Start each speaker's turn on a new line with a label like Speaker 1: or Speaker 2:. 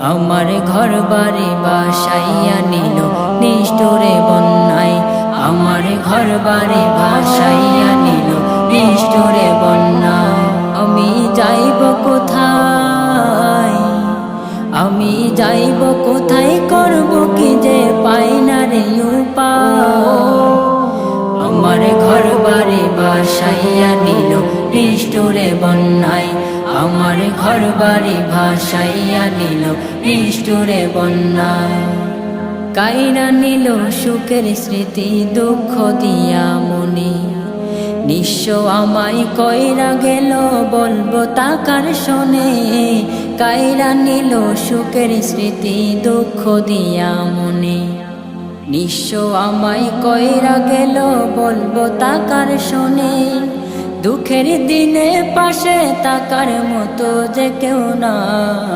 Speaker 1: আমার ঘর বাড়ি বাসাইয়া নিল, নিষ্ঠুরে বন্যায়। আমার ঘর বাড়ি ভাসাইয়া নিল, নিষ্ঠুরে বন্যা আমি যাইব কোথায়? আমি যাইব কোথায়? করব কি যে পাই না রে আমার ঘর বাড়ি ভাসাইয়া নিল, নিষ্ঠুরে বন্যায়। আমার ঘর বাড়ি ভাসাইয়া নিল, নিষ্ঠুরে বন্যায় কাইরা নিল সুখের স্মৃতি, দুঃখ দিয়া মনে। নিঃস্ব আমায় কইরা গেল, বলব তাকার শোনে। কাইরা নিল সুখের স্মৃতি, দুঃখ দিয়া মনে। নিঃস্ব আমায় কইরা গেল, বলব তাকার শোনে। দুঃখের দিনে পাশে তাকার মতো যে কেউ নাই